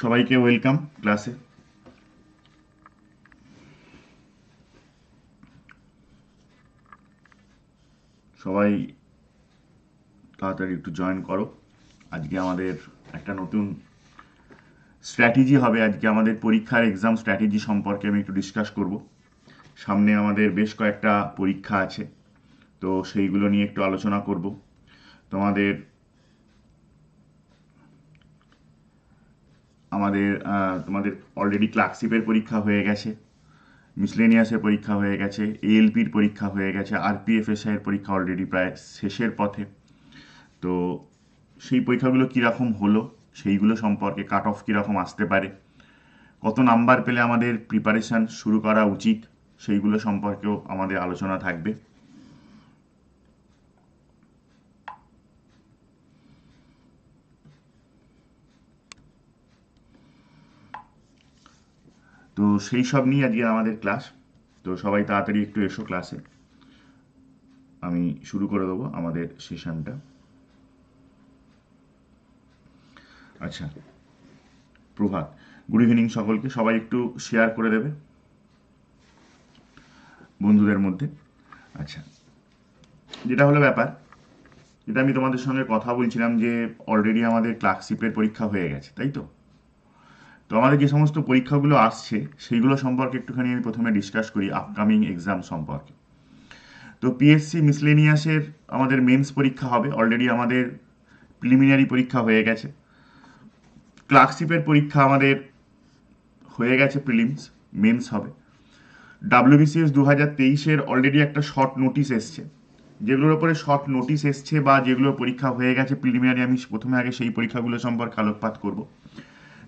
সবাইকে ওয়েলকাম ক্লাসে সবাই তাড়াতাড়ি একটু জয়েন করো। আজকে আমাদের একটা নতুন স্ট্র্যাটেজি হবে। আজকে আমাদের পরীক্ষার এক্সাম স্ট্র্যাটেজি সম্পর্কে আমি একটু ডিসকাস করব। সামনে আমাদের বেশ কয়েকটা পরীক্ষা আছে, তো সেইগুলো নিয়ে একটু আলোচনা করব। তোমাদের আমাদের তোমাদের অলরেডি ক্লার্কশিপের পরীক্ষা হয়ে গেছে মিসলেনিয়াসের পরীক্ষা হয়ে গেছে এএলপির পরীক্ষা হয়ে গেছে আরপিএফএসআই এর পরীক্ষা অলরেডি প্রায় শেষের পথে। তো সেই পরীক্ষাগুলো কীরকম হলো, সেইগুলো সম্পর্কে কাট অফ কীরকম আসতে পারে, কত নাম্বার পেলে আমাদের প্রিপারেশান শুরু করা উচিত, সেইগুলো সম্পর্কেও আমাদের আলোচনা থাকবে। তো সেই সব নিয়ে আজকে আমাদের ক্লাস তো সবাই তাড়াতাড়ি একটু এসো ক্লাসে আমি শুরু করে দেবো আমাদের সেশনটা আচ্ছা প্রভাত গুড ইভিনিং সকলকে। সবাই একটু শেয়ার করে দেবে বন্ধুদের মধ্যে। আচ্ছা যেটা হলো ব্যাপার, যেটা আমি তোমাদের সঙ্গে কথা বলছিলাম যে অলরেডি আমাদের ক্লার্কশিপের পরীক্ষা হয়ে গেছে, তাই তো? আমাদের যে সমস্ত পরীক্ষাগুলো আসছে, সেইগুলো সম্পর্কে একটুখানি আমি প্রথমে ডিসকাস করি আপকামিং এক্সাম সম্পর্কে। তো পিএসসি মিসলেনিয়াসের আমাদের মেন্স পরীক্ষা হবে অলরেডি আমাদের প্রিলিমিনারি পরীক্ষা হয়ে গেছে। ক্লার্কশিপের পরীক্ষা আমাদের হয়ে গেছে প্রিলিমস মেন্স হবে। ডাব্লিউবিসিএস দু হাজার তেইশের অলরেডি একটা শর্ট নোটিশ এসছে। যেগুলোর উপরে শর্ট নোটিশ এসছে বা যেগুলো পরীক্ষা হয়ে গেছে প্রিলিমিনারি আমি প্রথমে আগে সেই পরীক্ষাগুলো সম্পর্কে আলোকপাত করব।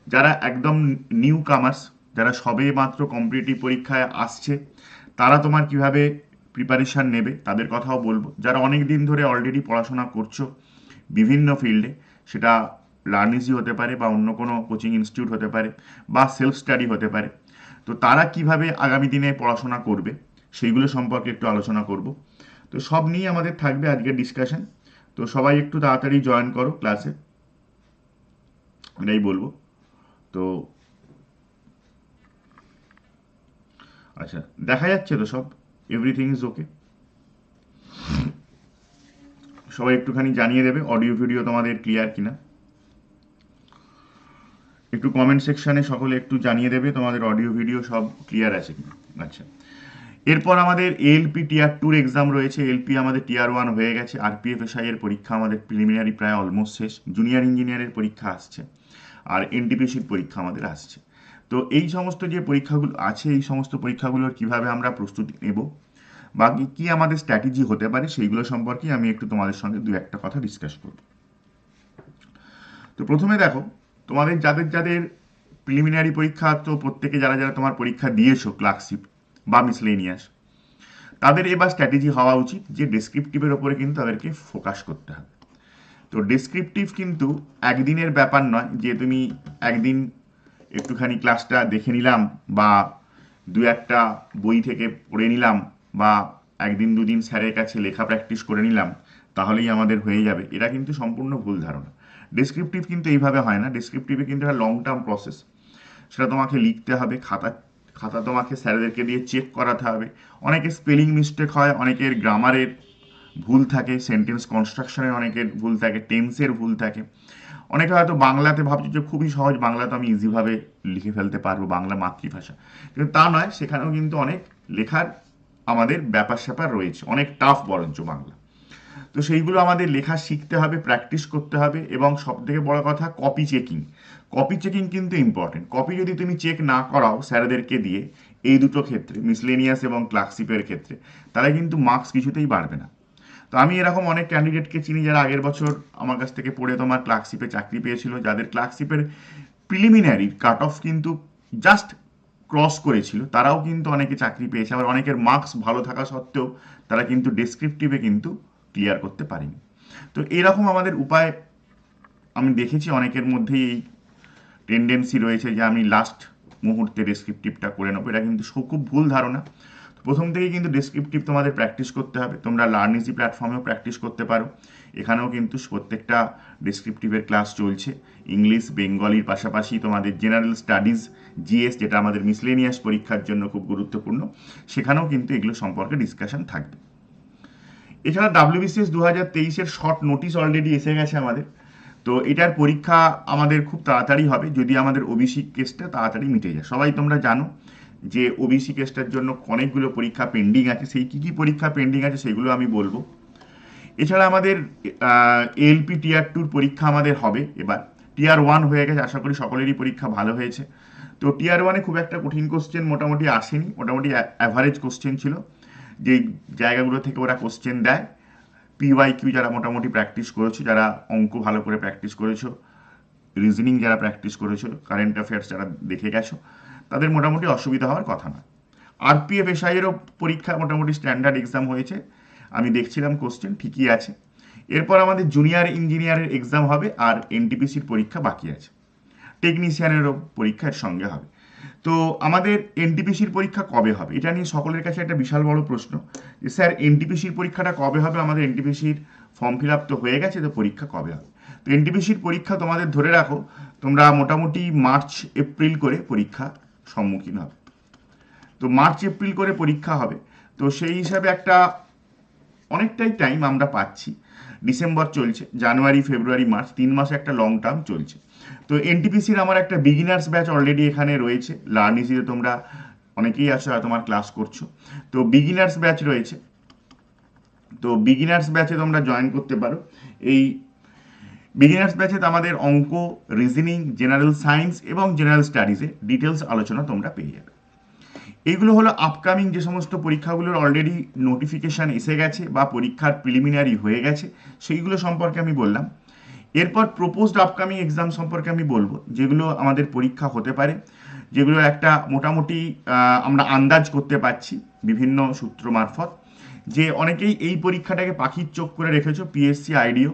যারা একদম নিউ কামার্স যারা সবে মাত্র কম্পিটিটিভ পরীক্ষায় আসছে, তারা তোমার কীভাবে প্রিপারেশান নেবে তাদের কথাও বলব। যারা অনেক দিন ধরে অলরেডি পড়াশোনা করছ বিভিন্ন ফিল্ডে সেটা লার্নিসি হতে পারে বা অন্য কোনো কোচিং ইনস্টিটিউট হতে পারে বা সেলফ স্টাডি হতে পারে। তো তারা কীভাবে আগামী দিনে পড়াশোনা করবে, সেইগুলো সম্পর্কে একটু আলোচনা করব। তো সব নিয়ে আমাদের থাকবে আজকের ডিসকাশন তো সবাই একটু তাড়াতাড়ি জয়েন করো ক্লাসে এটাই বলব। তো আচ্ছা দেখা যাচ্ছে তো সব এভরিথিং ইজ ওকে সবাই একটুখানি জানিয়ে দেবে অডিও ভিডিও তোমাদের ক্লিয়ার কিনা। একটু কমেন্ট সেকশনে সকলে একটু জানিয়ে দেবে তোমাদের অডিও ভিডিও সব ক্লিয়ার আছে কিনা। আচ্ছা। এরপর আমাদের এলপি টিয়ার টুর এক্সাম রয়েছে। এলপি আমাদের টিয়ার ওয়ান হয়ে গেছে। আরপিএফএসআই এর পরীক্ষা আমাদের প্রিলিমিনারি প্রায় অলমোস্ট শেষ। জুনিয়র ইঞ্জিনিয়ারের পরীক্ষা আসছে। আর এনটিপিসির পরীক্ষা আমাদের আসছে। তো এই সমস্ত যে পরীক্ষাগুলো আছে, এই সমস্ত পরীক্ষাগুলোর কীভাবে আমরা প্রস্তুতি নেব বা কি আমাদের স্ট্র্যাটেজি হতে পারে, সেইগুলো সম্পর্কে আমি একটু তোমাদের সঙ্গে দু একটা কথা ডিসকাস করব। তো প্রথমে দেখো, তোমাদের যাদের যাদের প্রিলিমিনারি পরীক্ষা, তো প্রত্যেকে যারা যারা তোমার পরীক্ষা দিয়েছ ক্লার্কশিপ বা মিসলেনিয়াস তাদের এবার স্ট্র্যাটেজি হওয়া উচিত যে ডেসক্রিপটিভের ওপরে কিন্তু তাদেরকে ফোকাস করতে হবে। তো ডেসক্রিপটিভ কিন্তু একদিনের ব্যাপার নয়, যে তুমি একদিন একটুখানি ক্লাসটা দেখে নিলাম বা দু একটা বই থেকে পড়ে নিলাম বা একদিন দুদিন স্যারের কাছে লেখা প্র্যাকটিস করে নিলাম, তাহলেই আমাদের হয়ে যাবে। এটা কিন্তু সম্পূর্ণ ভুল ধারণা। ডেসক্রিপটিভ কিন্তু এইভাবে হয় না। ডেসক্রিপটিভে কিন্তু একটা লং টার্ম প্রসেস সেটা তোমাকে লিখতে হবে, খাতা খাতা তোমাকে স্যারেদেরকে দিয়ে চেক করাতে হবে। অনেকের স্পেলিং মিস্টেক হয়, অনেকের গ্রামারের ভুল থাকে সেন্টেন্স কনস্ট্রাকশনের অনেকের ভুল থাকে টেন্সের ভুল থাকে। অনেকে হয়তো বাংলাতে ভাবছে যে খুবই সহজ, বাংলাতে আমি ইজিভাবে লিখে ফেলতে পারব বাংলা মাতৃভাষা। কিন্তু তা নয়, সেখানেও কিন্তু অনেক লেখার আমাদের ব্যাপার স্যাপার রয়েছে। অনেক টাফ বরঞ্চ বাংলা। তো সেইগুলো আমাদের লেখা শিখতে হবে প্র্যাকটিস করতে হবে এবং সব থেকে বড় কথা কপি চেকিং কপি চেকিং কিন্তু ইম্পর্টেন্ট কপি যদি তুমি চেক না করাও স্যারদেরকে দিয়ে, এই দুটো ক্ষেত্রে মিসলেনিয়াস এবং ক্লার্কশিপের ক্ষেত্রে, তাহলে কিন্তু মার্কস কিছুতেই বাড়বে না। তো আমি এরকম অনেক ক্যান্ডিডেটকে চিনি যারা আগের বছর আমার কাছ থেকে পড়ে তোমার ক্লার্কশিপে চাকরি পেয়েছিল, যাদের ক্লার্কশিপের প্রিলিমিনারি কাট অফ কিন্তু জাস্ট ক্রস করেছিল, তারাও কিন্তু অনেকে চাকরি পেয়েছে। আবার অনেকের মার্কস ভালো থাকা সত্ত্বেও তারা কিন্তু ডেসক্রিপটিভে কিন্তু ক্লিয়ার করতে পারেনি। তো এরকম আমাদের উপায় আমি দেখেছি, অনেকের মধ্যেই এই টেন্ডেন্সি রয়েছে যে আমি লাস্ট মুহূর্তে ডেসক্রিপটিভটা করে নেব। এটা কিন্তু খুব ভুল ধারণা। প্রথম থেকেই কিন্তু ডেসক্রিপটিভ তোমাদের প্র্যাকটিস করতে হবে। তোমরা লার্ন ইজি প্ল্যাটফর্মেও প্র্যাকটিস করতে পারো। এখানেও কিন্তু প্রত্যেকটা ডেসক্রিপটিভের ক্লাস চলছে। ইংলিশ বেঙ্গলির পাশাপাশি তোমাদের জেনারেল স্টাডিজ জিএস যেটা আমাদের মিসলেনিয়াস পরীক্ষার জন্য খুব গুরুত্বপূর্ণ, সেখানেও কিন্তু এগুলো সম্পর্কে ডিসকাশন থাকবে। এছাড়া ডাব্লিউবিসিএস দু হাজার তেইশের শর্ট নোটিশ অলরেডি এসে গেছে আমাদের। তো এটার পরীক্ষা আমাদের খুব তাড়াতাড়ি হবে। যদি আমাদের ওবিসি কেসটা তাড়াতাড়ি মিটে যায়। সবাই তোমরা জানো যে ওবিসি কেসটার জন্য অনেকগুলো পরীক্ষা পেন্ডিং আছে। সেই কী কী পরীক্ষা পেন্ডিং আছে সেগুলো আমি বলব। এছাড়া আমাদের এলপি টিয়ার টুর পরীক্ষা আমাদের হবে। এবার টিয়ার ওয়ান হয়ে গেছে, আশা করি সকলেরই পরীক্ষা ভালো হয়েছে। তো টিয়ার ওয়ানে খুব একটা কঠিন কোশ্চেন মোটামুটি আসেনি, মোটামুটি অ্যাভারেজ কোশ্চেন ছিল। যে জায়গাগুলো থেকে ওরা কোশ্চেন দেয় পিওয়াই কিউ যারা মোটামুটি প্র্যাকটিস করেছ, যারা অঙ্ক ভালো করে প্র্যাকটিস করেছ রিজনিং যারা প্র্যাকটিস করেছ কারেন্ট অ্যাফেয়ার্স যারা দেখে গেছো তাদের মোটামুটি অসুবিধা হওয়ার কথা না। আরপিএফ এসআইয়েরও পরীক্ষা মোটামুটি স্ট্যান্ডার্ড এক্সাম হয়েছে। আমি দেখছিলাম কোশ্চেন ঠিকই আছে। এরপর আমাদের জুনিয়র ইঞ্জিনিয়ারের এক্সাম হবে আর এনটিপিসির পরীক্ষা বাকি আছে। টেকনিশিয়ানেরও পরীক্ষার সঙ্গে হবে। তো আমাদের এনটিপিসির পরীক্ষা কবে হবে? এটা নিয়ে সকলের কাছে একটা বিশাল বড় প্রশ্ন। যে স্যার এনটিপিসির পরীক্ষাটা কবে হবে? আমাদের এনটিপিসির ফর্ম ফিল আপ তো হয়ে গেছে, তো পরীক্ষা কবে হবে? তো এনটিপিসির পরীক্ষা তোমাদের ধরে রাখো, তোমরা মোটামুটি মার্চ এপ্রিল করে পরীক্ষা সম্মুখীন হবে। তো মার্চ এপ্রিল করে পরীক্ষা হবে। তো সেই হিসাবে একটা অনেকটাই টাইম আমরা পাচ্ছি। ডিসেম্বর চলছে জানুয়ারি ফেব্রুয়ারি মার্চ তিন মাসে একটা লং টার্ম চলছে। তো এনটিপিসির আমার একটা বিগিনার্স ব্যাচ অলরেডি এখানে রয়েছে। লার্ন ইজিতে তোমরা অনেকেই আছো তোমার ক্লাস করছ। তো বিগিনার্স ব্যাচ রয়েছে। তো বিগিনার্স ব্যাচে তোমরা জয়েন করতে পারো। এই বিগিনার্স ব্যাচে আমাদের অঙ্ক রিজনিং জেনারেল সায়েন্স এবং জেনারেল স্টাডিজে ডিটেলস আলোচনা তোমরা পেয়ে যাবে। এইগুলো হলো আপকামিং যে সমস্ত পরীক্ষাগুলোর অলরেডি নোটিফিকেশান এসে গেছে বা পরীক্ষার প্রিলিমিনারি হয়ে গেছে, সেইগুলো সম্পর্কে আমি বললাম। এরপর প্রপোজড আপকামিং এক্সাম সম্পর্কে আমি বলব, যেগুলো আমাদের পরীক্ষা হতে পারে, যেগুলো একটা মোটামুটি আমরা আন্দাজ করতে পারছি বিভিন্ন সূত্র মারফত। যে অনেকেই এই পরীক্ষাটাকে পাখির চোখ করে রেখেছো PSC IDO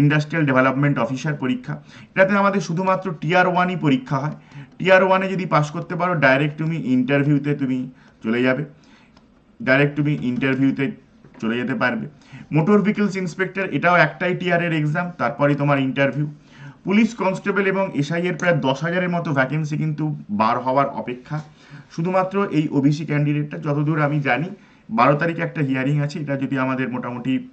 industrial development officer পরীক্ষা। এটাতে আমাদের শুধুমাত্র টিয়ার ওয়ানই পরীক্ষা হয়। টিয়ার ওয়ানে যদি পাস করতে পারো ডাইরেক্ট তুমি ইন্টারভিউতে তুমি চলে যাবে। ডাইরেক্ট তুমি ইন্টারভিউতে চলে যেতে পারবে। মোটর ভেহিকলস ইন্সপেক্টর এটাও একটাই টিআরের এক্সাম তারপরে তোমার ইন্টারভিউ পুলিশ কনস্টেবল এবং এসআই এর প্রায় দশ হাজারের মতো ভ্যাকেন্সি কিন্তু বার হওয়ার অপেক্ষা। শুধুমাত্র এই ওবিসি ক্যান্ডিডেটটা যতদূর আমি জানি বারো তারিখে একটা হিয়ারিং আছে, এটা যদি আমাদের মোটামুটি,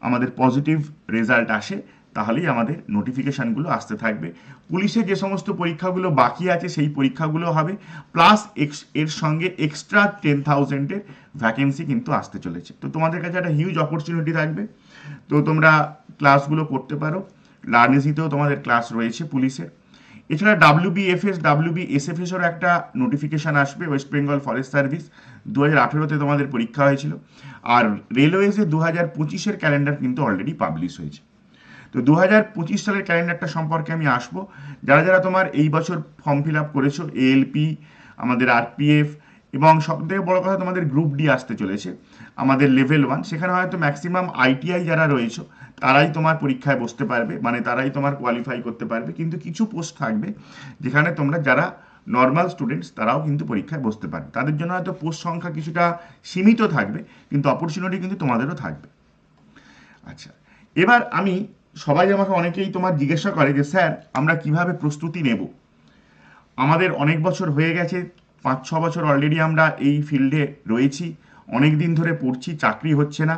আমাদের পজিটিভ রেজাল্ট আসে, তাহলেই আমাদের নোটিফিকেশানগুলো আসতে থাকবে। পুলিশে যে সমস্ত পরীক্ষাগুলো বাকি আছে, সেই পরীক্ষাগুলো হবে প্লাস এক্সের সঙ্গে এক্সট্রা টেন থাউজেন্ডের ভ্যাকেন্সি কিন্তু আসতে চলেছে। তো তোমাদের কাছে একটা হিউজ অপরচুনিটি থাকবে। তো তোমরা ক্লাসগুলো করতে পারো। লার্নেসিতেও তোমাদের ক্লাস রয়েছে পুলিশের। এছাড়া ডাব্লিউবিএফএস ডাব্লিউবিএসএফএসেরও একটা নোটিফিকেশান আসবে ওয়েস্ট বেঙ্গল ফরেস্ট সার্ভিস দু হাজার আঠেরোতে তোমাদের পরীক্ষা হয়েছিল। আর রেলওয়েজে দু হাজার পঁচিশের ক্যালেন্ডার কিন্তু অলরেডি পাবলিশ হয়েছে। তো দু হাজার পঁচিশ সালের ক্যালেন্ডারটা সম্পর্কে আমি আসব। যারা যারা তোমার এই বছর ফর্ম ফিল আপ করেছ এএলপি আমাদের আরপিএফ এবং সব থেকে বড় কথা তোমাদের গ্রুপ ডি আসতে চলেছে। আমাদের লেভেল ওয়ান সেখানে হয়তো ম্যাক্সিমাম আইটিআই যারা রয়েছে, তারাই তোমার পরীক্ষায় বসতে পারবে মানে তারাই তোমার কোয়ালিফাই করতে পারবে, কিন্তু কিছু পোস্ট থাকবে, যেখানে তোমরা যারা নর্মাল স্টুডেন্টস তারাও কিন্তু পরীক্ষায় বসতে পারবে। তাদের জন্য হয়তো পোস্ট সংখ্যা কিছুটা সীমিত থাকবে, কিন্তু অপরচুনিটি কিন্তু তোমাদেরও থাকবে। আচ্ছা এবার আমি, সবাই আমাকে অনেকেই তোমার জিজ্ঞাসা করে যে, স্যার, আমরা কীভাবে প্রস্তুতি নেব? আমাদের অনেক বছর হয়ে গেছে পাঁচ ছ বছর অলরেডি আমরা এই ফিল্ডে রয়েছি। অনেক দিন ধরে পড়ছি, চাকরি হচ্ছে না,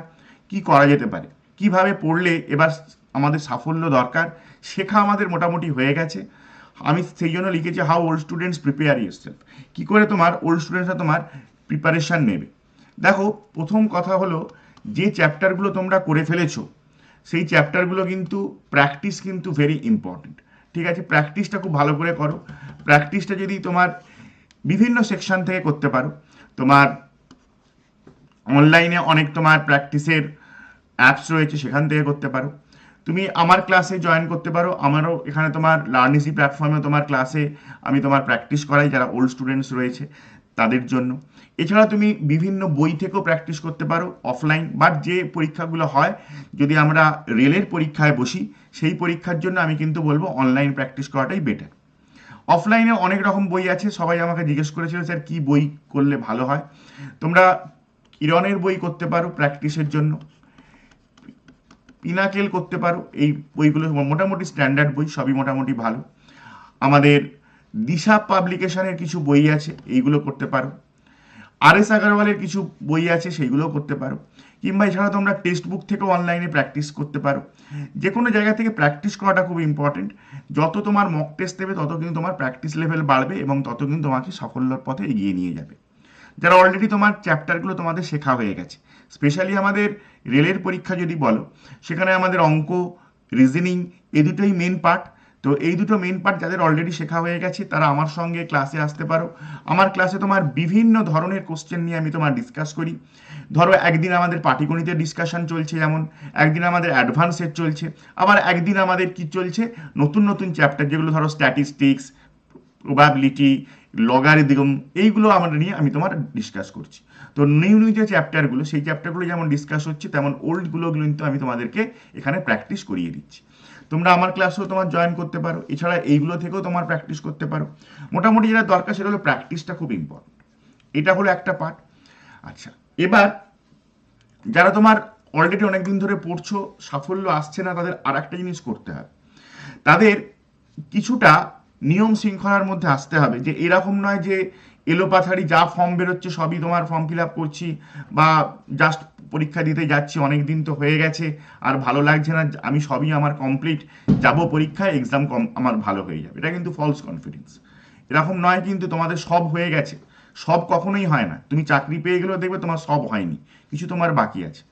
কি করা যেতে পারে? কীভাবে পড়লে এবার আমাদের সাফল্য দরকার? শেখা আমাদের মোটামুটি হয়ে গেছে। আমি সেই জন্য লিখেছি how old students prepare yourself কী করে তোমার ওল্ড স্টুডেন্টসরা তোমার প্রিপারেশান নেবে? দেখো, প্রথম কথা হলো, যে চ্যাপ্টারগুলো তোমরা করে ফেলেছো, সেই চ্যাপ্টারগুলো কিন্তু প্র্যাকটিস কিন্তু ভেরি ইম্পর্টেন্ট ঠিক আছে প্র্যাকটিসটা খুব ভালো করে করো। প্র্যাকটিসটা যদি তোমার বিভিন্ন সেকশন থেকে করতে পারো, তোমার অনলাইনে অনেক তোমার প্র্যাকটিসের অ্যাপস রয়েছে, সেখান থেকে করতে পারো। তুমি আমার ক্লাসে জয়েন করতে পারো। আমারও এখানে তোমার লার্নিসি প্ল্যাটফর্মে তোমার ক্লাসে আমি তোমার প্র্যাকটিস করাই, যারা ওল্ড স্টুডেন্টস রয়েছে তাদের জন্য। এছাড়া তুমি বিভিন্ন বই থেকেও প্র্যাকটিস করতে পারো অফলাইন বাট যে পরীক্ষাগুলো হয়, যদি আমরা রেলের পরীক্ষায় বসি, সেই পরীক্ষার জন্য আমি কিন্তু বলব অনলাইন প্র্যাকটিস করাটাই বেটার অফলাইনে অনেক রকম বই আছে, সবাই আমাকে জিজ্ঞেস করেছিল, স্যার, কী বই করলে ভালো হয়? তোমরা ইরনের বই করতে পারো প্র্যাকটিসের জন্য। পিনাকেল করতে পারো, এই বইগুলো মোটামুটি স্ট্যান্ডার্ড বই, সবই মোটামুটি ভালো। আমাদের দিশা পাবলিকেশনের কিছু বই আছে, এইগুলো করতে পারো। আর এস আগারওয়ালের কিছু বই আছে, সেইগুলোও করতে পারো। কিংবা এছাড়া তোমরা টেক্সট বুক থেকেও অনলাইনে প্র্যাকটিস করতে পারো। যে কোনো জায়গা থেকে প্র্যাকটিস করাটা খুব ইম্পর্টেন্ট যত তোমার মক টেস্ট দেবে, তত কিন্তু তোমার প্র্যাকটিস লেভেল বাড়বে এবং তত কিন্তু তোমাকে সাফল্যের পথে এগিয়ে নিয়ে যাবে। যারা অলরেডি তোমার চ্যাপ্টারগুলো তোমাদের শেখা হয়ে গেছে। স্পেশালি আমাদের রেলের পরীক্ষা যদি বলো, সেখানে আমাদের অঙ্ক রিজনিং এই দুটোই মেন পার্ট তো এই দুটো মেন পার্ট যাদের অলরেডি শেখা হয়ে গেছে, তারা আমার সঙ্গে ক্লাসে আসতে পারো। আমার ক্লাসে তোমার বিভিন্ন ধরনের কোশ্চেন নিয়ে আমি তোমার ডিসকাস করি। ধরো একদিন আমাদের পাটিগণিতের ডিসকাশন চলছে যেমন, একদিন আমাদের অ্যাডভান্সের চলছে, আবার একদিন আমাদের কি চলছে, নতুন নতুন চ্যাপ্টার যেগুলো ধরো স্ট্যাটিস্টিক্স প্রবাবিলিটি লগারিদম এইগুলো আমরা নিয়ে আমি তোমার ডিসকাস করছি। তো নিউ নিউ যে চ্যাপ্টারগুলো সেই চ্যাপ্টারগুলো যেমন ডিসকাস হচ্ছে, তেমন ওল্ডগুলো কিন্তু আমি তোমাদেরকে এখানে প্র্যাকটিস করিয়ে দিচ্ছি। তোমরা আমার ক্লাসেও তোমার জয়েন করতে পারো, এছাড়া এইগুলো থেকেও তোমার প্র্যাকটিস করতে পারো। মোটামুটি যেটা দরকার সেটা হলো প্র্যাকটিসটা খুব ইম্পর্টেন্ট এটা হলো একটা পার্ট আচ্ছা এবার যারা তোমার অলরেডি অনেকদিন ধরে পড়ছো, সাফল্য আসছে না, তাদের আর একটা জিনিস করতে হবে। তাদের কিছুটা নিয়ম শৃঙ্খলার মধ্যে আসতে হবে যে এরকম নয় যে এলোপাথারি যা ফর্ম বেরোচ্ছে সবই তোমার ফর্ম ফিল আপ করছি বা জাস্ট পরীক্ষা দিতে যাচ্ছি অনেক দিন তো হয়ে গেছে, আর ভালো লাগছে না, আমি সবই আমার কমপ্লিট যাব পরীক্ষায় এক্সাম কম আমার ভালো হয়ে যাবে। এটা কিন্তু ফলস কনফিডেন্স এরকম নয় কিন্তু তোমাদের সব হয়ে গেছে। সব কখনোই হয় না। তুমি চাকরি পেয়ে গেলেও দেখবে তোমার সব হয়নি। কিছু তোমার বাকি আছে।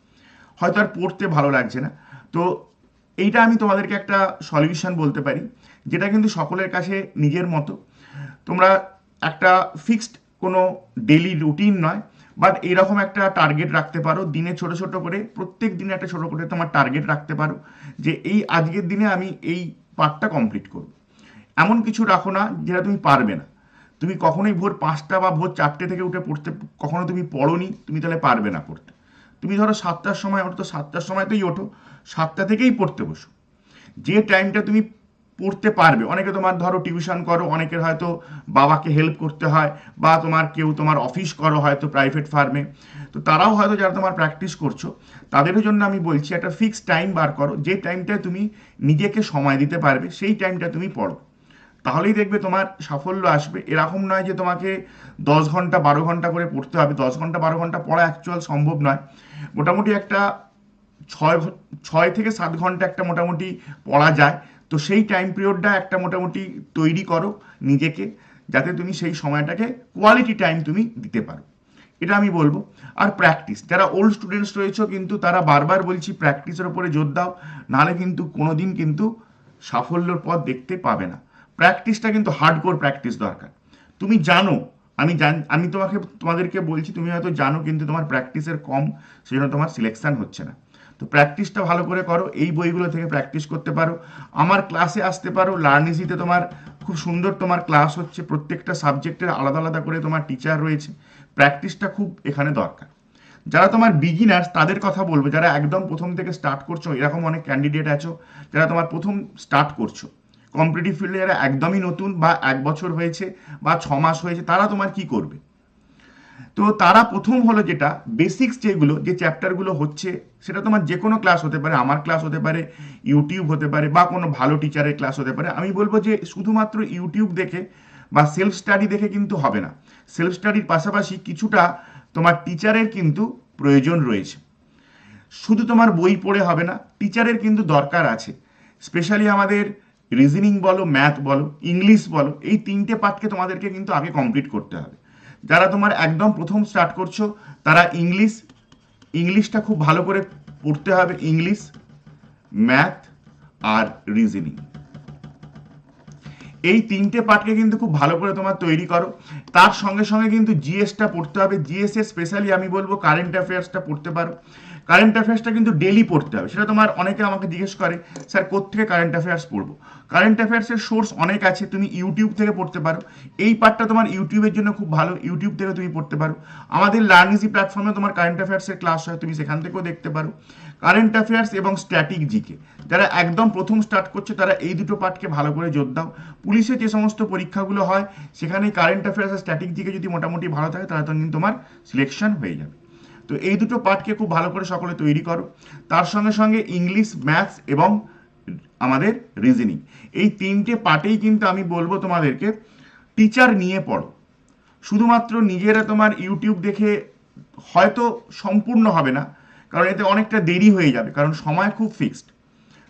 হয়তো আর পড়তে ভালো লাগছে না। তো এইটা আমি তোমাদেরকে একটা সলিউশন বলতে পারি। যেটা কিন্তু সকলের কাছে নিজের মতো। তোমরা একটা ফিক্সড কোনো ডেলি রুটিন নয় বাট এরকম একটা টার্গেট রাখতে পারো। দিনে ছোট ছোট করে, প্রত্যেক দিনে একটা ছোট করে তোমার টার্গেট রাখতে পারো যে এই আজকের দিনে আমি এই পার্টটা কমপ্লিট করব। এমন কিছু রাখো না যেটা তুমি পারবে না। তুমি কখনোই ভোর পাঁচটা বা ভোর চারটে থেকে উঠে পড়তে, কখনো তুমি পড়োনি, তুমি তাহলে পারবে না পড়তে। তুমি ধরো সাতটার সময় ওঠো তো সাতটার সময়তেই ওঠো, সাতটা থেকেই পড়তে বসো। যে টাইমটা তুমি পড়তে পারবে। অনেকে তোমার ধরো টিউশন করো অনেকের হয়তো বাবাকে হেল্প করতে হয়, বা তোমার কেউ তোমার অফিস করো হয়তো প্রাইভেট ফার্মে তো তারাও হয়তো যারা তোমার প্র্যাকটিস করছ, তাদের জন্য আমি বলছি একটা ফিক্সড টাইম বার করো। যে টাইমটায় তুমি নিজেকে সময় দিতে পারবে, সেই টাইমটা তুমি পড়ো। তাহলেই দেখবে তোমার সাফল্য আসবে। এরকম নয় যে তোমাকে দশ ঘণ্টা, বারো ঘণ্টা করে পড়তে হবে। দশ ঘণ্টা, বারো ঘণ্টা পড়া অ্যাকচুয়াল সম্ভব নয়। মোটামুটি একটা ছয় ছয় থেকে সাত ঘণ্টা একটা মোটামুটি পড়া যায়। তো সেই টাইম পিরিয়ডটা একটা মোটামুটি তৈরি করো নিজেকে, যাতে তুমি সেই সময়টাকে কোয়ালিটি টাইম তুমি দিতে পারো। এটা আমি বলব। আর প্র্যাকটিস যারা ওল্ড স্টুডেন্টস রয়েছে কিন্তু তারা বারবার বলছি প্র্যাকটিসের ওপরে জোর দাও নাহলে কিন্তু কোনোদিন কিন্তু সাফল্যর পথ দেখতে পাবে না। প্র্যাকটিসটা কিন্তু হার্ডকোর প্র্যাকটিস দরকার। তুমি জানো, আমি জান, আমি তোমাকে, তোমাদেরকে বলছি, তুমি হয়তো জানো কিন্তু তোমার প্র্যাকটিসের কম সেই জন্য তোমার সিলেকশন হচ্ছে না। তো প্র্যাকটিসটা ভালো করে করো, এই বইগুলো থেকে প্র্যাকটিস করতে পারো। আমার ক্লাসে আসতে পারো লার্ন ইজিতে তোমার খুব সুন্দর তোমার ক্লাস হচ্ছে, প্রত্যেকটা সাবজেক্টের আলাদা আলাদা করে তোমার টিচার রয়েছে। প্র্যাকটিসটা খুব এখানে দরকার। যারা তোমার বিগিনার্স তাদের কথা বলব, যারা একদম প্রথম থেকে স্টার্ট করছ, এরকম অনেক ক্যান্ডিডেট আছো, যারা তোমার প্রথম স্টার্ট করছ। কম্পিটিটিভ ফিল্ডে যারা একদমই নতুন বা এক বছর হয়েছে বা ছ মাস হয়েছে, তারা তোমার কি করবে? তো তারা প্রথম হলো যেটা বেসিক্স যেগুলো, যে চ্যাপ্টারগুলো হচ্ছে, সেটা তোমার যে কোনো ক্লাস হতে পারে, আমার ক্লাস হতে পারে ইউটিউব হতে পারে, বা কোনো ভালো টিচারের ক্লাস হতে পারে। আমি বলব যে শুধুমাত্র ইউটিউব দেখে বা সেলফ স্টাডি দেখে কিন্তু হবে না। সেলফ স্টাডির পাশাপাশি কিছুটা তোমার টিচারের কিন্তু প্রয়োজন রয়েছে। শুধু তোমার বই পড়ে হবে না টিচারের কিন্তু দরকার আছে। স্পেশালি আমাদের রিজনিং বলো ম্যাথ বলো ইংলিশ বলো, এই তিনটে পার্টকে তোমাদেরকে কিন্তু আগে কমপ্লিট করতে হবে। যারা তোমার একদম প্রথম স্টার্ট করছ, তারা ইংলিশ ইংলিশটা খুব ভালো করে পড়তে হবে ইংলিশ ম্যাথ আর রিজনিং এই তিনটে পার্টকে কিন্তু খুব ভালো করে তোমার তৈরি করো। তার সঙ্গে সঙ্গে কিন্তু জিএসটা পড়তে হবে। জিএস এর স্পেশালি আমি বলব কারেন্ট অ্যাফেয়ার্সটা পড়তে পারো। কারেন্ট অ্যাফেয়ার্সটা কিন্তু ডেলি পড়তে হবে। সেটা তোমার অনেকে আমাকে জিজ্ঞেস করে, স্যার কোথেকে কারেন্ট অ্যাফেয়ার্স পড়ব? কারেন্ট অ্যাফেয়ার্সের সোর্স অনেক আছে, তুমি ইউটিউব থেকে পড়তে পারো। এই পার্টটা তোমার ইউটিউবের জন্য খুব ভালো ইউটিউব থেকে তুমি পড়তে পারো। আমাদের লার্ন ইজি প্ল্যাটফর্মে তোমার কারেন্ট অ্যাফেয়ার্সের ক্লাস হয়, তুমি সেখান থেকেও দেখতে পারো। কারেন্ট অ্যাফেয়ার্স এবং স্ট্যাটিক জিকে যারা একদম প্রথম স্টার্ট করছে, তারা এই দুটো পার্টকে ভালো করে জোর দাও। পুলিশে যে সমস্ত পরীক্ষাগুলো হয়, সেখানে কারেন্ট অ্যাফেয়ার্স আর স্ট্যাটিক জিকে যদি মোটামুটি ভালো থাকে, তাহলে তখন কিন্তু তোমার সিলেকশন হয়ে যাবে। তো এই দুটো পার্টকে খুব ভালো করে সকলে তৈরি করো। তার সঙ্গে সঙ্গে ইংলিশ, ম্যাথস এবং আমাদের রিজনিং। এই তিনটে পার্টেই কিন্তু আমি বলব তোমাদেরকে, টিচার নিয়ে পড়ো। শুধুমাত্র নিজেরা তোমার ইউটিউব দেখে হয়তো সম্পূর্ণ হবে না, কারণ এতে অনেকটা দেরি হয়ে যাবে, কারণ সময় খুব ফিক্সড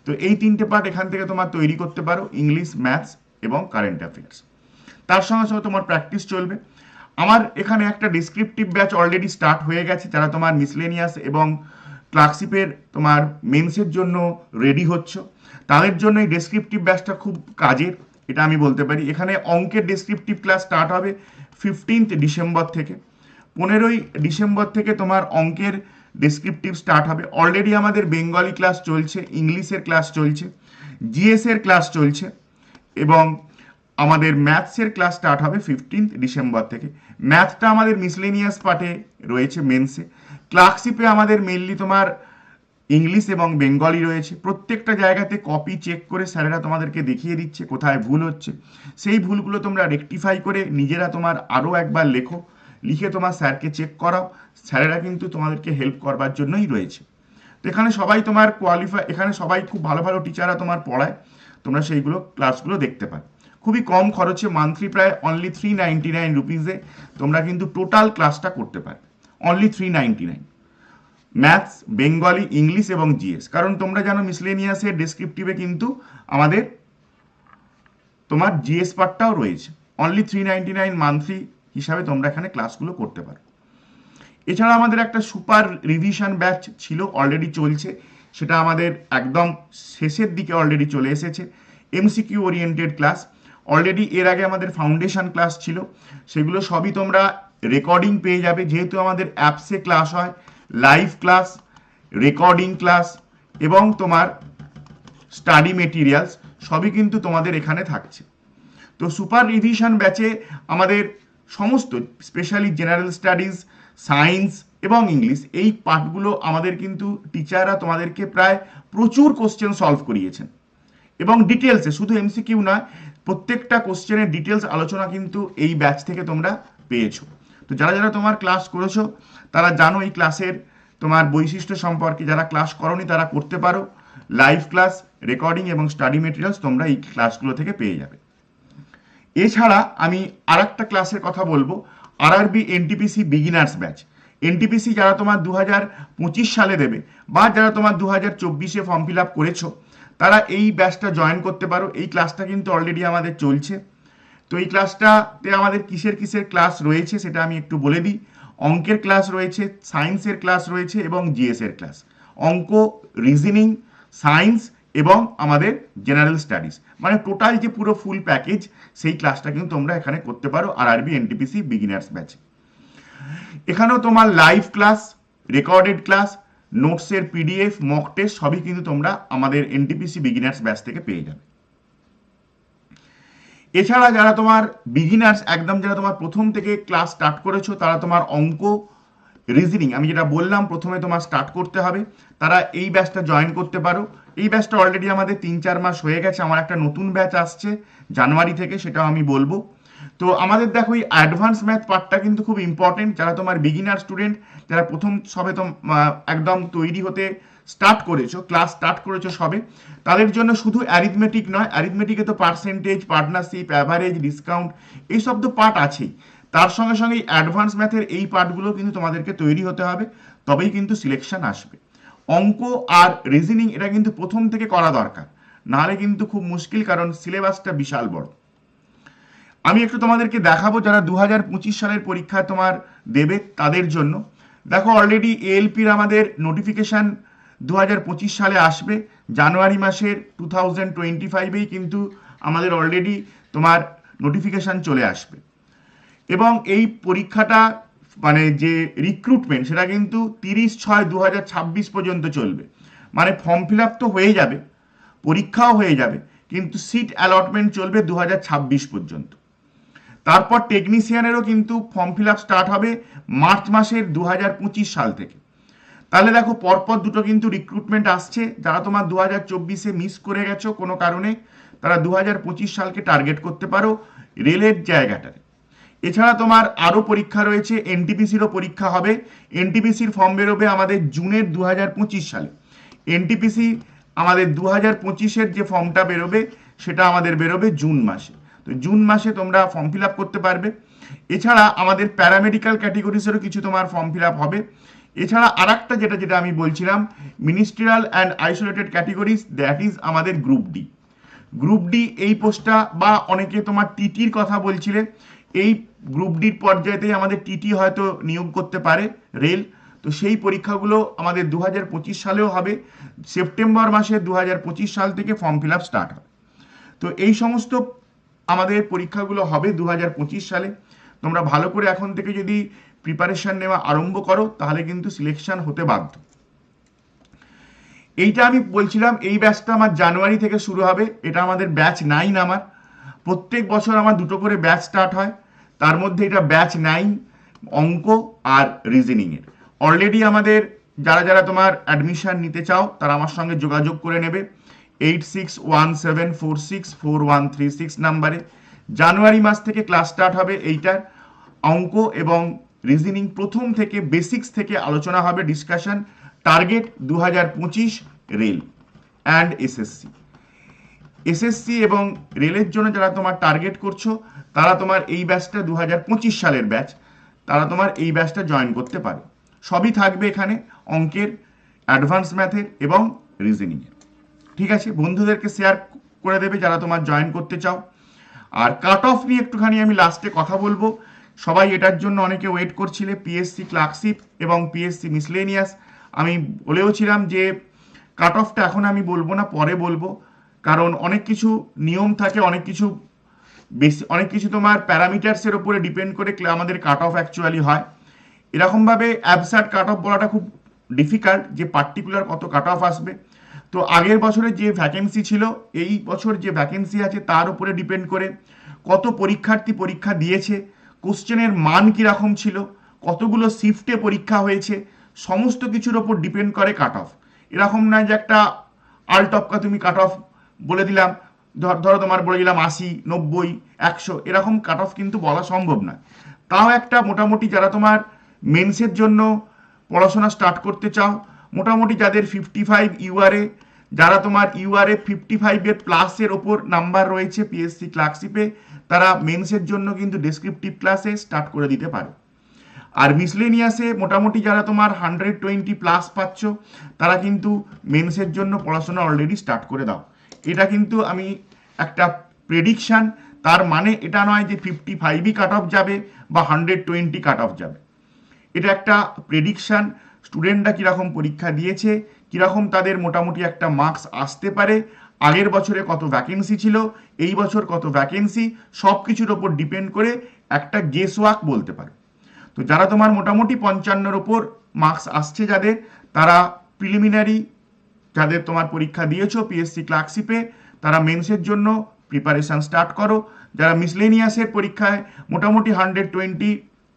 তো এই তিনটে পার্ট এখান থেকে তোমার তৈরি করতে পারো, ইংলিশ, ম্যাথস এবং কারেন্ট অ্যাফেয়ার্স। তার সঙ্গে সঙ্গে তোমার প্র্যাকটিস চলবে। আমার এখানে একটা ডিসক্রিপটিভ ব্যাচ অলরেডি স্টার্ট হয়ে গেছে, যারা তোমার মিসলেনিয়াস এবং ক্লার্কশিপের তোমার মেন্সের জন্য রেডি হচ্ছ, তাদের জন্য এই ডেসক্রিপটিভ ব্যাচটা খুব কাজের, এটা আমি বলতে পারি। এখানে অঙ্কের ডেসক্রিপটিভ ক্লাস স্টার্ট হবে ফিফটিন্থ ডিসেম্বর থেকে। পনেরোই ডিসেম্বর থেকে তোমার অঙ্কের ডেসক্রিপটিভ স্টার্ট হবে। অলরেডি আমাদের বেঙ্গলি ক্লাস চলছে ইংলিশের ক্লাস চলছে জিএসের ক্লাস চলছে এবং আমাদের ম্যাথসের ক্লাস স্টার্ট হবে ফিফটিন্থ ডিসেম্বর থেকে। ম্যাথটা আমাদের মিসলেনিয়াস পার্টে রয়েছে মেন্সে ক্লার্কশিপে আমাদের মেনলি তোমার ইংলিশ এবং বেঙ্গলি রয়েছে। প্রত্যেকটা জায়গাতে কপি চেক করে স্যারেরা তোমাদেরকে দেখিয়ে দিচ্ছে কোথায় ভুল হচ্ছে। সেই ভুলগুলো তোমরা রেকটিফাই করে নিজেরা তোমার আরও একবার লেখো, লিখে তোমার স্যারকে চেক করাও। স্যারেরা কিন্তু তোমাদেরকে হেল্প করবার জন্যই রয়েছে। তো এখানে সবাই তোমার কোয়ালিফাই এখানে সবাই খুব ভালো ভালো টিচাররা তোমার পড়ায়। তোমরা সেইগুলো ক্লাসগুলো দেখতে পারো। খুবই কম খরচে মান্থলি প্রায় অনলি থ্রি নাইনটি নাইন রুপিসে তোমরা কিন্তু টোটাল ক্লাসটা করতে পারবে। Only three ninety nine maths Bengali English এবং জিএস কারণ তোমরা জানো মিসলেনিয়াসের ডেসক্রিপটিভে কিন্তু আমাদের তোমার জিএস পার্টটাও রয়েছে। Only three ninety nine monthly হিসাবে তোমরা এখানে ক্লাসগুলো করতে পারো। এছাড়া আমাদের একটা সুপার রিভিশন ব্যাচ ছিল অলরেডি চলছে। সেটা আমাদের একদম শেষের দিকে অলরেডি চলে এসেছে। এমসিকিউ ওরিয়েন্টেড ক্লাস অলরেডি এর আগে আমাদের ফাউন্ডেশন ক্লাস ছিল। সেগুলো সবই তোমরা রেকর্ডিং পেয়ে যাবে। যেহেতু আমাদের অ্যাপসে ক্লাস হয় লাইভ ক্লাস রেকর্ডিং ক্লাস এবং তোমার স্টাডি মেটিরিয়ালস সবই কিন্তু তোমাদের এখানে থাকছে। তো সুপার রিভিশন ব্যাচে আমাদের সমস্ত স্পেশালি জেনারেল স্টাডিজ সায়েন্স এবং ইংলিশ এই পার্টগুলো আমাদের কিন্তু টিচাররা তোমাদেরকে প্রায় প্রচুর কোশ্চেন সলভ করিয়েছেন। এবং ডিটেলসে শুধু এমসিকিউ নয়, প্রত্যেকটা কোশ্চেনের ডিটেলস আলোচনা কিন্তু এই ব্যাচ থেকে তোমরা পেয়েছ। তো যারা যারা তোমার ক্লাস করেছ, তারা জানো এই ক্লাসের তোমার বৈশিষ্ট্য সম্পর্কে। যারা ক্লাস করনি, তারা করতে পারো। লাইভ ক্লাস রেকর্ডিং এবং স্টাডি মেটেরিয়ালস তোমরা এই ক্লাসগুলো থেকে পেয়ে যাবে। এছাড়া আমি আর একটা ক্লাসের কথা বলব আর RRB NTPC beginners batch NTPC যারা তোমার দু হাজার পঁচিশ সালে দেবে, বা যারা তোমার দু হাজার চব্বিশে ফর্ম ফিল আপ করেছ তারা এই ব্যাচটা জয়েন করতে পারো। এই ক্লাসটা কিন্তু অলরেডি আমাদের চলছে। তো এই ক্লাসটাতে আমাদের কিসের কিসের ক্লাস রয়েছে সেটা আমি একটু বলে দিই। অঙ্কের ক্লাস রয়েছে সায়েন্সের ক্লাস রয়েছে এবং জিএসের ক্লাস অঙ্ক রিজনিং সায়েন্স এবং আমাদের জেনারেল স্টাডিজ মানে টোটাল যে পুরো ফুল প্যাকেজ সেই ক্লাসটা কিন্তু তোমরা এখানে করতে পারো আর আরবি এনটিপিসি বিগিনার্স ব্যাচে এখানেও তোমার লাইভ ক্লাস রেকর্ডেড ক্লাস নোটসের পিডিএফ মক টেস্ট সবই কিন্তু তোমরা আমাদের এনটিপিসি বিগিনার্স ব্যাচ থেকে পেয়ে যাবে। এছাড়া যারা তোমার বিগিনার্স একদম যারা তোমার প্রথম থেকে ক্লাস স্টার্ট করেছ, তারা তোমার অঙ্ক রিজনিং আমি যেটা বললাম প্রথমে তোমার স্টার্ট করতে হবে, তারা এই ব্যাচটা জয়েন করতে পারো। এই ব্যাচটা অলরেডি আমাদের তিন চার মাস হয়ে গেছে, আমার একটা নতুন ব্যাচ আসছে, জানুয়ারি থেকে, সেটাও আমি বলব। তো আমাদের দেখো এই অ্যাডভান্স ম্যাথ পার্টটা কিন্তু খুব ইম্পর্টেন্ট যারা তোমার বিগিনার স্টুডেন্ট যারা প্রথম সবে তো একদম তৈরি হতে স্টার্ট করেছ ক্লাস স্টার্ট করেছ সবে, তাদের জন্য শুধু অ্যারিথমেটিক নয় অ্যারিথমেটিকে তো পার্সেন্টেজ পার্টনারশিপ অ্যাভারেজ ডিসকাউন্ট এইসব তো পার্ট আছেই। তার সঙ্গে সঙ্গে এই অ্যাডভান্স ম্যাথের এই পার্টগুলো কিন্তু তোমাদেরকে তৈরি হতে হবে, তবেই কিন্তু সিলেকশন আসবে। অঙ্ক আর রিজনিং এটা কিন্তু প্রথম থেকে করা দরকার, নাহলে কিন্তু খুব মুশকিল, কারণ সিলেবাসটা বিশাল বড়। আমি একটু তোমাদেরকে দেখাবো যারা দু হাজার পঁচিশ সালের পরীক্ষা তোমার দেবে তাদের জন্য। দেখো অলরেডি এএলপির আমাদের নোটিফিকেশান দু হাজার পঁচিশ সালে আসবে। জানুয়ারি মাসের টু থাউজেন্ড টোয়েন্টি ফাইভেই কিন্তু আমাদের অলরেডি তোমার নোটিফিকেশান চলে আসবে। এবং এই পরীক্ষাটা মানে যে রিক্রুটমেন্ট সেটা কিন্তু তিরিশ ছয় দু পর্যন্ত চলবে। মানে ফর্ম ফিল তো হয়ে যাবে, পরীক্ষাও হয়ে যাবে, কিন্তু সিট অ্যালটমেন্ট চলবে দু হাজার ছাব্বিশ পর্যন্ত। তারপর টেকনিশিয়ানেরও কিন্তু ফর্ম ফিল আপ স্টার্ট হবে মার্চ মাসের দু হাজার পঁচিশ সাল থেকে। তাহলে দেখো, পরপর দুটো কিন্তু রিক্রুটমেন্ট আসছে। যারা তোমার দু হাজার চব্বিশে মিস করে গেছো কোনো কারণে, তারা দু হাজার পঁচিশ সালকে টার্গেট করতে পারো রেলের জায়গাটাতে। এছাড়া তোমার আরও পরীক্ষা রয়েছে এনটিপিসিরও পরীক্ষা হবে। এনটিপিসির ফর্ম বেরোবে আমাদের জুনের দু হাজার পঁচিশ সালে। এনটিপিসি আমাদের দু হাজার পঁচিশের যে ফর্মটা বেরোবে, সেটা আমাদের বেরোবে জুন মাসে। তো জুন মাসে তোমরা ফর্ম ফিল করতে পারবে। এছাড়া আমাদের প্যারামেডিক্যাল ক্যাটেগরিজেরও কিছু তোমার ফর্ম ফিল হবে। এছাড়া আর একটা যেটা যেটা আমি বলছিলাম ministerial and isolated categories that is আমাদের গ্রুপ ডি গ্রুপ ডি এই পোস্টটা বা অনেকে তোমার টিটির কথা বলছিলে, এই গ্রুপ ডির পর্যায়েতেই আমাদের টিটি হয়তো নিয়োগ করতে পারে রেল। তো সেই পরীক্ষাগুলো আমাদের দু হাজার পঁচিশ সালেও হবে। সেপ্টেম্বর মাসে দু হাজার পঁচিশ সাল থেকে ফর্ম ফিল স্টার্ট হবে। তো এই সমস্ত আমাদের পরীক্ষাগুলো হবে দু হাজার পঁচিশ সালে। তোমরা ভালো করে এখন থেকে যদি প্রিপারেশন নেওয়া আরম্ভ করো, তাহলে কিন্তু সিলেকশন হতে বাধ্য। এইটা আমি বলছিলাম, এই ব্যাচটা আমার জানুয়ারি থেকে শুরু হবে। এটা আমাদের ব্যাচ নাইন আমার। প্রত্যেক বছর আমার দুটো করে ব্যাচ স্টার্ট হয়। তার মধ্যে এটা ব্যাচ নাইন অঙ্ক আর রিজনিংয়ের অলরেডি আমাদের যারা যারা তোমার অ্যাডমিশন নিতে চাও, তারা আমার সঙ্গে যোগাযোগ করে নেবে। Eight six one seven four six four one three six নাম্বারে। জানুয়ারি মাস থেকে ক্লাস স্টার্ট হবে এইটার। অঙ্ক এবং রিজনিং প্রথম থেকে বেসিক্স থেকে আলোচনা হবে ডিসকাশন টার্গেট দু হাজার পঁচিশ রেল অ্যান্ড এসএসসি এসএসসি এবং রেলের জন্য যারা তোমার টার্গেট করছ, তারা তোমার এই ব্যাচটা দু হাজার পঁচিশ সালের ব্যাচ তারা তোমার এই ব্যাচটা জয়েন করতে পারে। সবই থাকবে এখানে অঙ্কের অ্যাডভান্স ম্যাথের এবং রিজনিংয়ের ঠিক আছে? বন্ধুদেরকে শেয়ার করে দেবে যারা তোমার জয়েন করতে চাও। আর কাট অফ নিয়ে একটুখানি আমি লাস্টে কথা বলব। সবাই এটার জন্য অনেকে ওয়েট করছিলে পিএসসি ক্লার্কশিপ এবং পিএসসি মিসলেনিয়াস আমি বলেওছিলাম যে কাট অফটা এখন আমি বলব না, পরে বলব। কারণ অনেক কিছু নিয়ম থাকে, অনেক কিছু বেশি, অনেক কিছু তোমার প্যারামিটার্সের ওপরে ডিপেন্ড করে আমাদের কাট অফ অ্যাকচুয়ালি হয়। এরকমভাবে অ্যাবসার্ট কাট অফ বলাটা খুব ডিফিকাল্ট যে পার্টিকুলার কত কাট অফ আসবে। তো আগের বছরে যে ভ্যাকেন্সি ছিল, এই বছর যে ভ্যাকেন্সি আছে তার উপরে ডিপেন্ড করে কত পরীক্ষার্থী পরীক্ষা দিয়েছে কোশ্চেনের মান কীরকম ছিল, কতগুলো শিফটে পরীক্ষা হয়েছে, সমস্ত কিছুর ওপর ডিপেন্ড করে কাট অফ এরকম নয় যে একটা আলটপকা তুমি কাট অফ বলে দিলাম, ধর- ধরো তোমার বলে দিলাম আশি, নব্বই, একশো, এরকম কাট অফ কিন্তু বলা সম্ভব নয়। তাও একটা মোটামুটি যারা তোমার মেন্সের জন্য পড়াশোনা স্টার্ট করতে চাও মোটামুটি যাদের ফিফটি ফাইভ ইউআরএ যারা তোমার ইউআরএ ফিফটি ফাইভের প্লাসের ওপর নাম্বার রয়েছে পিএসসি ক্লার্কশিপে তারা মেন্সের জন্য কিন্তু ডেসক্রিপটিভ ক্লাসে স্টার্ট করে দিতে পারে। আর মিসলেনিয়াসে মোটামুটি যারা তোমার হান্ড্রেড টোয়েন্টি প্লাস পাচ্ছ, তারা কিন্তু মেন্সের জন্য পড়াশোনা অলরেডি স্টার্ট করে দাও। এটা কিন্তু আমি একটা প্রেডিকশান তার মানে এটা নয় যে ফিফটি ফাইভই কাট অফ যাবে বা হান্ড্রেড টোয়েন্টি কাট অফ যাবে। এটা একটা প্রেডিকশান স্টুডেন্টরা কীরকম পরীক্ষা দিয়েছে, কীরকম তাদের মোটামুটি একটা মার্কস আসতে পারে, আগের বছরে কত ভ্যাকেন্সি ছিল, এই বছর কত ভ্যাকেন্সি সব কিছুর ওপর ডিপেন্ড করে একটা গেস ওয়াক বলতে পারে। তো যারা তোমার মোটামুটি পঞ্চান্নর ওপর মার্কস আসছে যাদের, তারা প্রিলিমিনারি যাদের তোমার পরীক্ষা দিয়েছ পিএসসি ক্লার্কশিপে তারা মেন্সের জন্য প্রিপারেশন স্টার্ট করো। যারা মিসলেনিয়াসের পরীক্ষায় মোটামুটি হান্ড্রেড টোয়েন্টি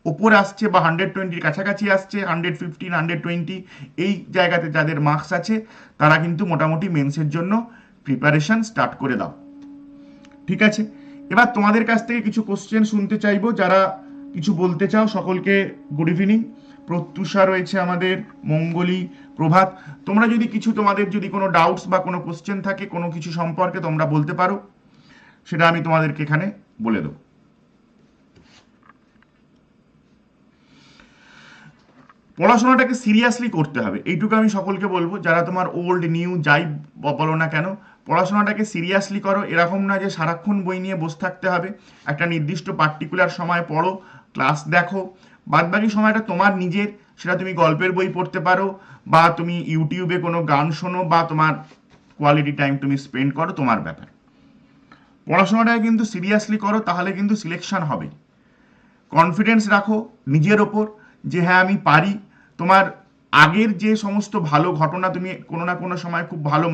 ওপর আসছে বা হান্ড্রেড টোয়েন্টির কাছাকাছি আসছে হান্ড্রেড ফিফটিন হান্ড্রেড টোয়েন্টি এই জায়গাতে যাদের মার্কস আছে, তারা কিন্তু মোটামুটি মেন্সের জন্য প্রিপারেশন স্টার্ট করে দাও। ঠিক আছে? এবার তোমাদের কাছ থেকে কিছু কোশ্চেন শুনতে চাইব, যারা কিছু বলতে চাও, সকলকে গুড ইভিনিং প্রত্যুষা রয়েছে আমাদের, মঙ্গলী, প্রভাত। তোমরা যদি কিছু তোমাদের যদি কোনো ডাউটস বা কোনো কোশ্চেন থাকে, কোনো কিছু সম্পর্কে তোমরা বলতে পারো, সেটা আমি তোমাদেরকে এখানে বলে দেবো। পড়াশোনাটাকে সিরিয়াসলি করতে হবে। এইটুকু আমি সকলকে বলব, যারা তোমার ওল্ড নিউ যাই বলো না কেন, পড়াশোনাটাকে সিরিয়াসলি করো। এরকম না যে সারাক্ষণ বই নিয়ে বসে থাকতে হবে। একটা নির্দিষ্ট পার্টিকুলার সময় পড়ো ক্লাস দেখো। বাদবাকি সময়টা তোমার নিজের, সেটা তুমি গল্পের বই পড়তে পারো, বা তুমি ইউটিউবে কোনো গান শোনো, বা তোমার কোয়ালিটি টাইম তুমি স্পেন্ড করো, তোমার ব্যাপার। পড়াশোনাটাকে কিন্তু সিরিয়াসলি করো, তাহলে কিন্তু সিলেকশন হবে কনফিডেন্স রাখো নিজের ওপর, যে হ্যাঁ আমি পারি তোমার আগের যে সমস্ত ভালো ঘটনা তুমি কোনো না কোনো সময় খুব ভালো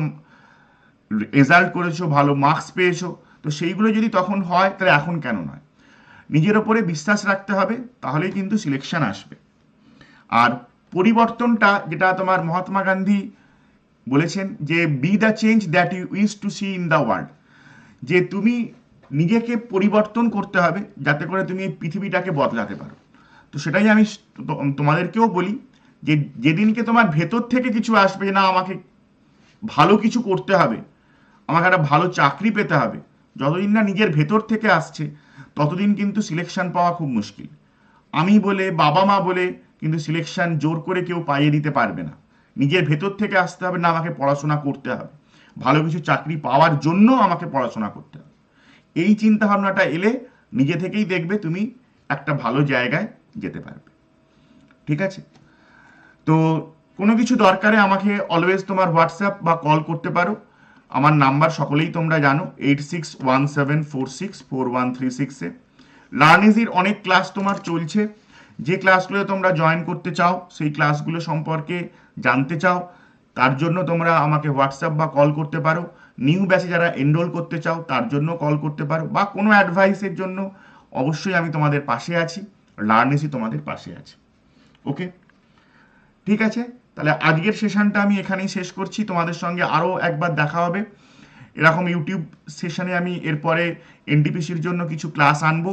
রেজাল্ট করেছ, ভালো মার্কস পেয়েছ, তো সেইগুলো যদি তখন হয়, তাহলে এখন কেন নয়? নিজের ওপরে বিশ্বাস রাখতে হবে, তাহলেই কিন্তু সিলেকশন আসবে। আর পরিবর্তনটা যেটা তোমার মহাত্মা গান্ধী বলেছেন যে be the change that you wish to see in the world যে তুমি নিজেকে পরিবর্তন করতে হবে, যাতে করে তুমি এই পৃথিবীটাকে বদলাতে পারো। তো সেটাই আমি তোমাদেরকেও বলি যে যেদিনকে তোমার ভেতর থেকে কিছু আসবে না, আমাকে ভালো কিছু করতে হবে, আমাকে একটা ভালো চাকরি পেতে হবে, যতদিন না নিজের ভেতর থেকে আসছে, ততদিন কিন্তু সিলেকশন পাওয়া খুব মুশকিল। আমি বলে, বাবা মা বলে কিন্তু সিলেকশন জোর করে কেউ পাইয়ে দিতে পারবে না। নিজের ভেতর থেকে আসতে হবে, না আমাকে পড়াশোনা করতে হবে। ভালো কিছু চাকরি পাওয়ার জন্য আমাকে পড়াশোনা করতে হবে। এই চিন্তা ভাবনাটা এলে নিজে থেকেই দেখবে তুমি একটা ভালো জায়গায় যেতে পারবে। ঠিক আছে? তো কোনো কিছু দরকারে আমাকে অলওয়েজ তোমার হোয়াটসঅ্যাপ বা কল করতে পারো। আমার নাম্বার সকলেই তোমরা জানো eight six one seven four six four one three সিক্সে লার্নিজির অনেক ক্লাস তোমার চলছে। যে ক্লাসগুলো তোমরা জয়েন করতে চাও, সেই ক্লাসগুলো সম্পর্কে জানতে চাও। তার জন্য তোমরা আমাকে হোয়াটসঅ্যাপ বা কল করতে পারো। নিউ ব্যাচে যারা এনরোল করতে চাও, তার জন্য কল করতে পারো। বা কোনো অ্যাডভাইসের জন্য অবশ্যই আমি তোমাদের পাশে আছি। লার্নিসই তোমাদের পাশে আছে। ওকে ঠিক আছে? তাহলে আজকের সেশনটা আমি এখানেই শেষ করছি। তোমাদের সঙ্গে আরও একবার দেখা হবে। এরকম ইউটিউব সেশনে আমি এরপরে এনটিপিসির জন্য কিছু ক্লাস আনব।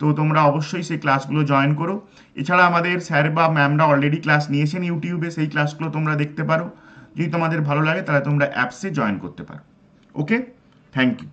তো তোমরা অবশ্যই সেই ক্লাসগুলো জয়েন করো। এছাড়া আমাদের স্যার বা ম্যামরা অলরেডি ক্লাস নিয়েছেন ইউটিউবে সেই ক্লাসগুলো তোমরা দেখতে পারো। যদি তোমাদের ভালো লাগে, তাহলে তোমরা অ্যাপসে জয়েন করতে পারো। Okay thank you